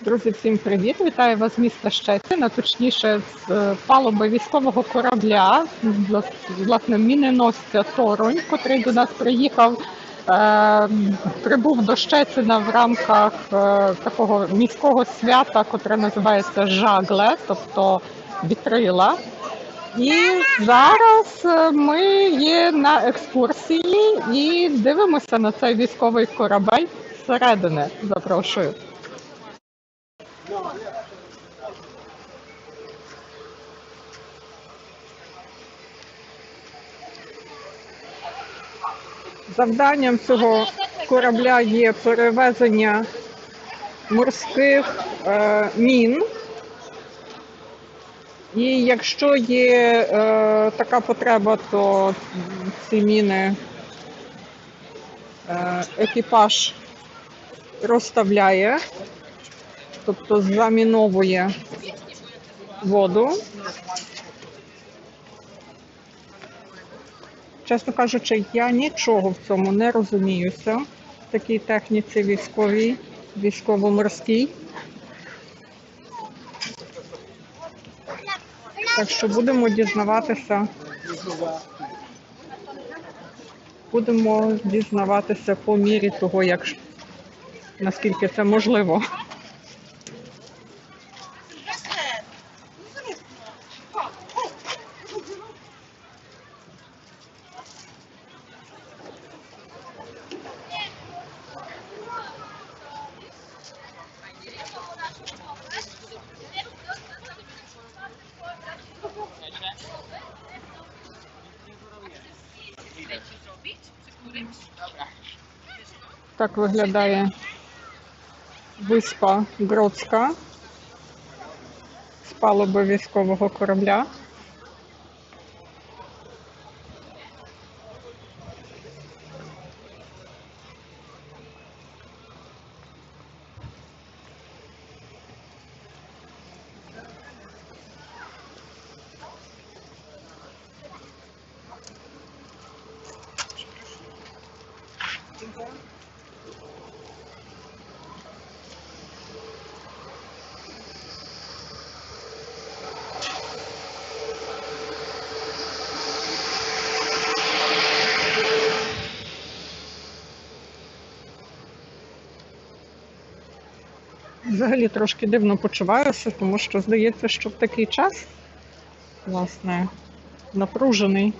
Друзі, всім привіт! Вітаю вас з міста Щецина, точніше з е, палуби військового корабля, власне, міненосця Торонь, котрий до нас приїхав. е, Прибув до Щецина в рамках е, такого міського свята, котре називається Жагле, тобто вітрила. І зараз ми є на екскурсії і дивимося на цей військовий корабель зсередини. Запрошую. Завданням цього корабля є перевезення морських е, мін. І якщо є е, така потреба, то ці міни е, екіпаж розставляє, тобто заміновує воду. Чесно кажучи, я нічого в цьому не розуміюся, в такій техніці військовій, військово-морській. Так що будемо дізнаватися. Будемо дізнаватися по мірі того, як наскільки це можливо. Так виглядає виспа Гродська з палуби військового корабля. Взагалі трошки дивно почуваюся, тому що здається, що в такий час, власне, напружений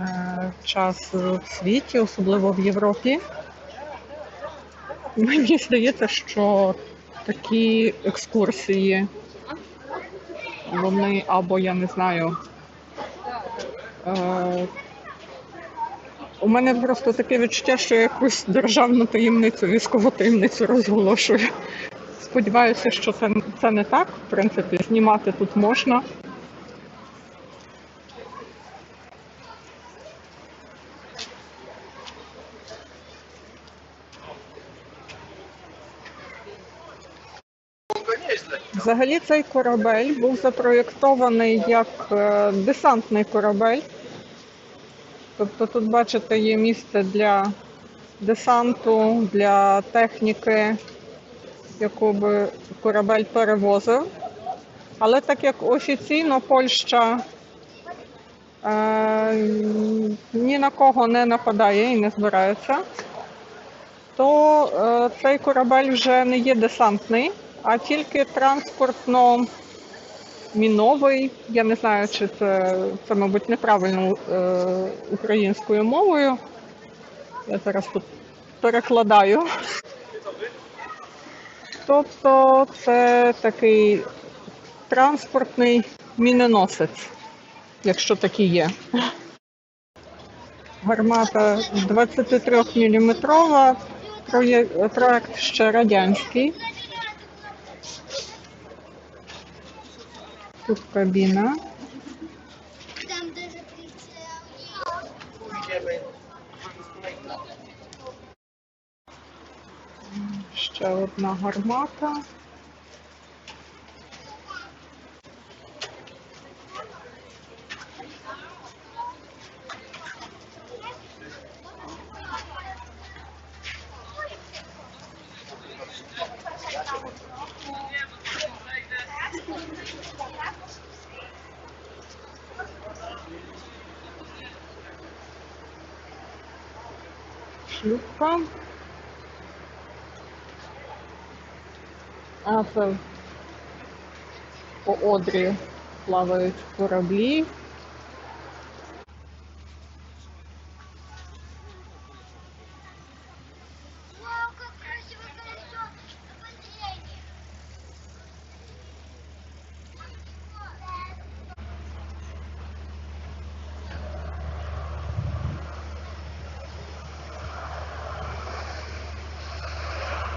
е, час в світі, особливо в Європі. Мені здається, що такі екскурсії, вони або я не знаю. У мене просто таке відчуття, що я якусь державну таємницю, військову таємницю розголошую. Сподіваюся, що це, це не так. В принципі, знімати тут можна. Взагалі цей корабель був запроєктований як е, десантний корабель. Тобто тут, бачите, є місце для десанту, для техніки, яку би корабель перевозив. Але так як офіційно Польща е, ні на кого не нападає і не збирається, то е, цей корабель вже не є десантний, а тільки транспортно міновий. Я не знаю, чи це, це мабуть, неправильно е, українською мовою. Я зараз тут перекладаю. Тобто це такий транспортний міноносець, якщо такий є. Гармата 23 мм, проєкт ще радянський. Тут кабіна. Там даже прицел. Ще одна гармата. Шлюпка. По одрі плавають кораблі.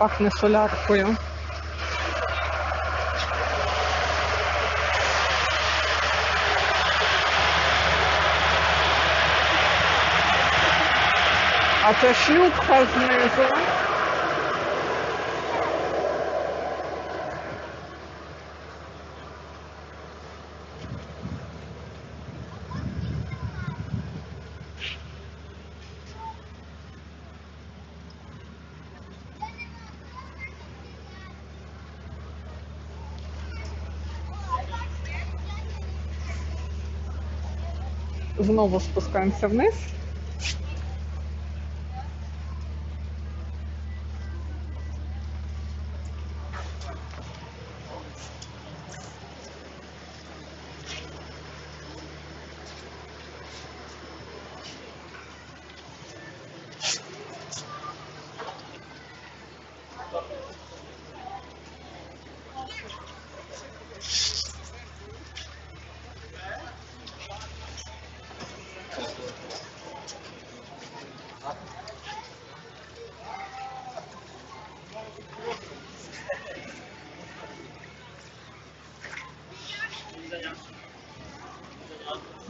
Пахне соляркою. А це шлюпка знизу. Знову спускаємося вниз.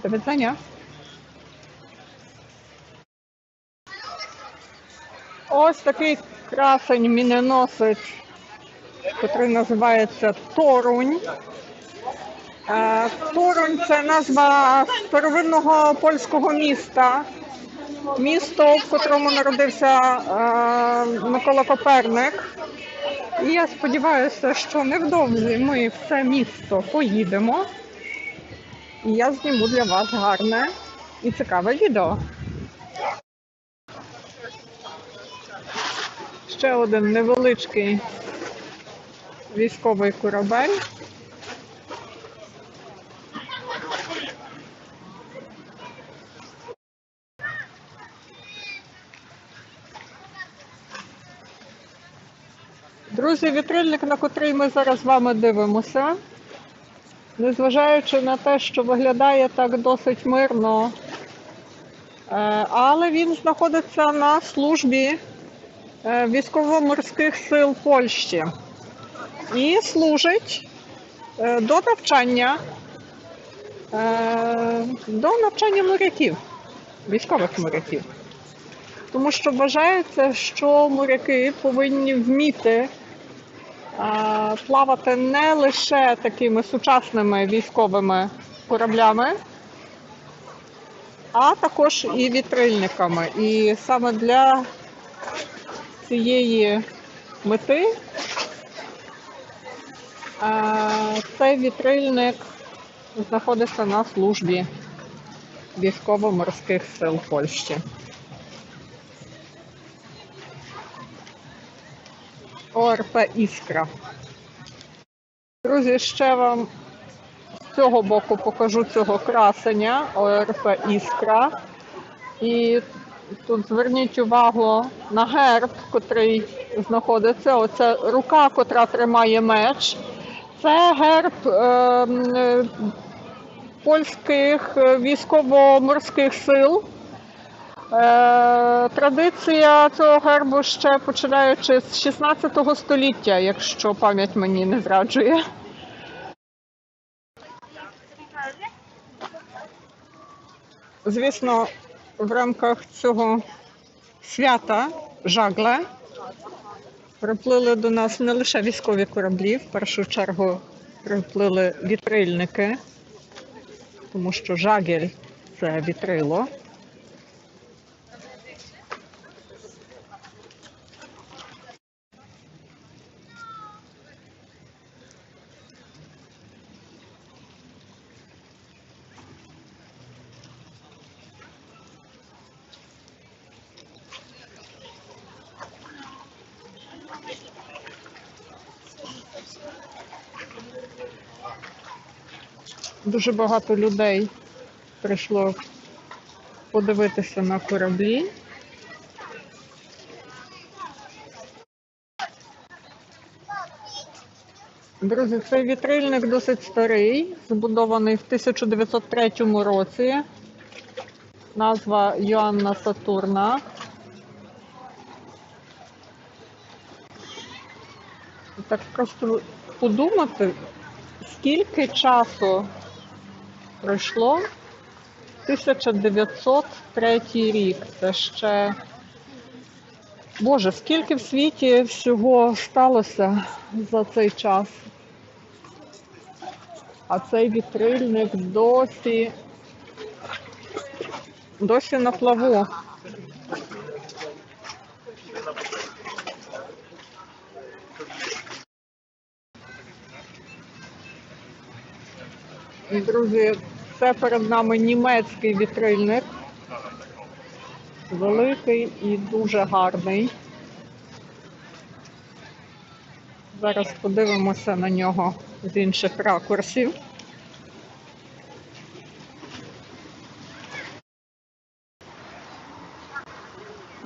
До widzenia. Ось такий красень міненосець, який називається Торунь. Е, Торунь це назва старовинного польського міста. Місто, в котрому народився е, Микола Коперник. І я сподіваюся, що невдовзі ми в це місто поїдемо. І я зніму для вас гарне і цікаве відео. Ще один невеличкий військовий корабель. Друзі, вітрильник, на котрий ми зараз з вами дивимося, незважаючи на те, що виглядає так досить мирно, е, але він знаходиться на службі е, військово-морських сил Польщі і служить е, до навчання, до навчання моряків, військових моряків. Тому що вважається, що моряки повинні вміти плавати не лише такими сучасними військовими кораблями, а також і вітрильниками. І саме для цієї мети цей вітрильник знаходиться на службі військово-морських сил Польщі. ОРП Іскра. Друзі, ще вам з цього боку покажу цього красення ОРП Іскра. І тут зверніть увагу на герб, котрий знаходиться. Оце рука, котра тримає меч. Це герб е, е, польських військово-морських сил. Е, Традиція цього гербу ще починаючи з 16 століття, якщо пам'ять мені не зраджує. Звісно, в рамках цього свята жагле приплили до нас не лише військові кораблі, в першу чергу приплили вітрильники, тому що жагель це вітрило. Дуже багато людей прийшло подивитися на кораблі. Друзі, цей вітрильник досить старий, збудований в 1903 році. Назва Йоанна Сатурна. Так просто подумати, скільки часу пройшло 1903 рік. Це ще. Боже, скільки в світі всього сталося за цей час. А цей вітрильник досі. Досі на плаву. Друзі, це перед нами німецький вітрильник. Великий і дуже гарний. Зараз подивимося на нього з інших ракурсів.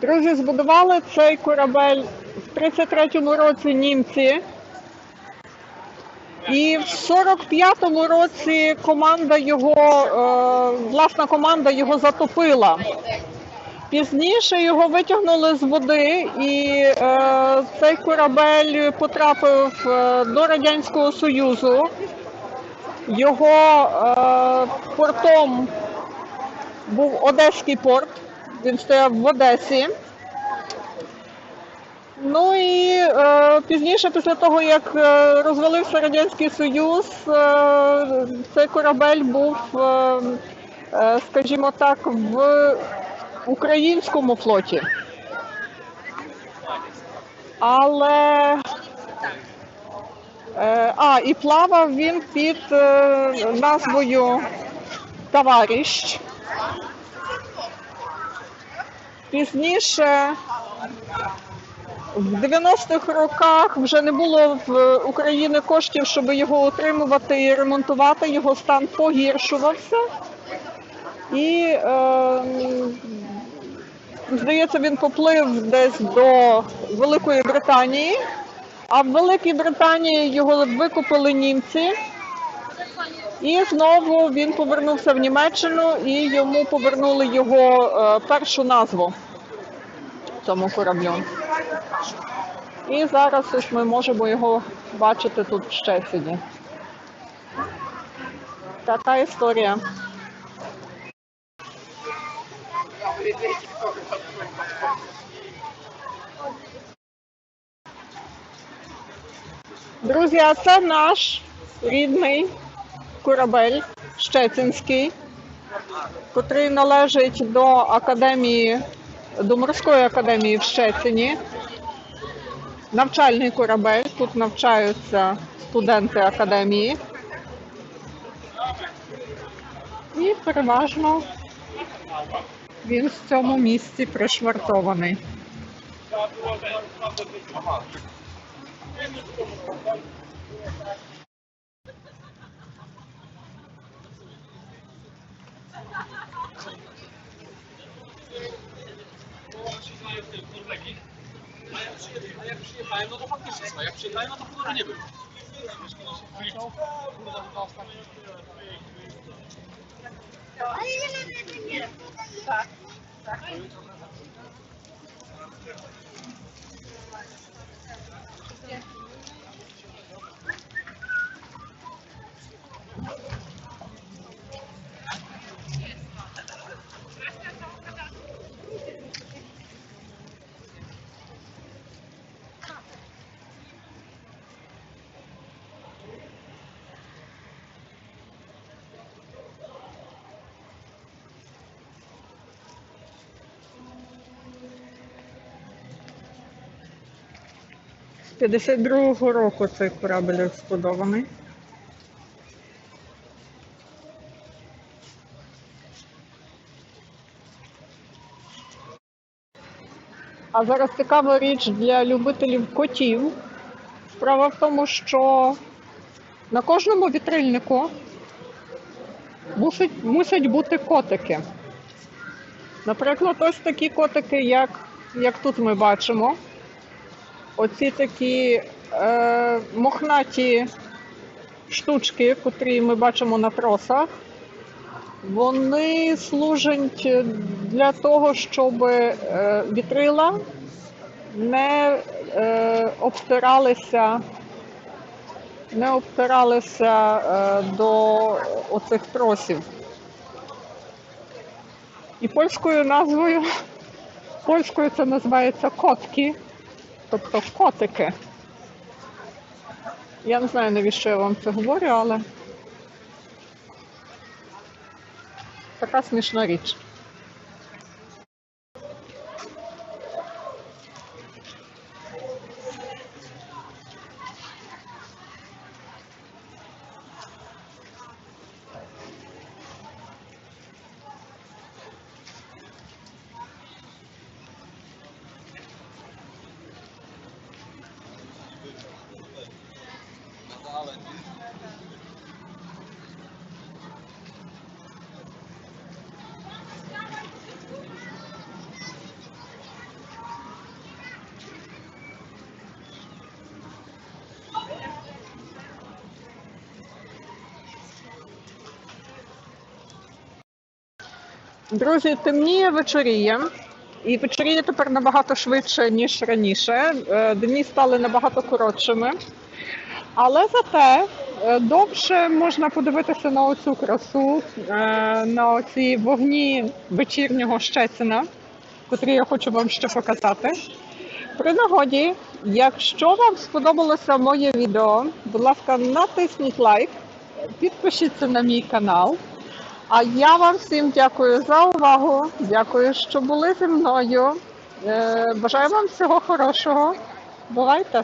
Друзі, збудували цей корабель в 33-му році німці. І в 45-му році команда його, е, власна команда його затопила. Пізніше його витягнули з води, і е, цей корабель потрапив е, до Радянського Союзу. Його портом був Одеський порт. Він стояв в Одесі. Ну і е, пізніше, після того, як е, розвалився Радянський Союз, е, цей корабель був, е, е, скажімо так, в українському флоті. Але е, а, і плавав він під е, назвою Товарищ. Пізніше в 90-х роках вже не було в Україні коштів, щоб його утримувати і ремонтувати. Його стан погіршувався. І, е, здається, він поплив десь до Великої Британії, а в Великій Британії його викупили німці. І знову він повернувся в Німеччину і йому повернули його е, першу назву цьому кораблю. І зараз ось ми можемо його бачити тут в Щецині. Така історія. Друзі, а це наш рідний корабель Щецинський, котрий належить до академії, до морської академії в Щецині. Навчальний корабель. Тут навчаються студенти академії. І переважно він в цьому місці пришвартований. A jak przyjechałem, no to faktycznie, słuchaj, jak przyjechałem, no to chmury nie było. Ale nie mam nie З 52-го року цей корабель експлодований. А зараз цікава річ для любителів котів. Справа в тому, що на кожному вітрильнику мусить, мусять бути котики. Наприклад, ось такі котики, як, як тут ми бачимо. Оці такі е, мохнаті штучки, котрі ми бачимо на тросах, вони служать для того, щоб е, вітрила не е, обтиралися, не обтиралися е, до оцих тросів. І польською назвою, польською це називається котки, тобто котики. Я не знаю, навіщо я вам це говорю, але така смішна річ. Друзі, темніє вечоріє. І вечоріє тепер набагато швидше, ніж раніше. Е, Дні стали набагато коротшими. Але зате е, довше можна подивитися на оцю красу, е, на оці вогні вечірнього Щецина, котрі я хочу вам ще показати. При нагоді, якщо вам сподобалося моє відео, будь ласка, натисніть лайк, підпишіться на мій канал. А я вам всім дякую за увагу. Дякую, що були зі мною. Е, Бажаю вам всього хорошого. Бувайте!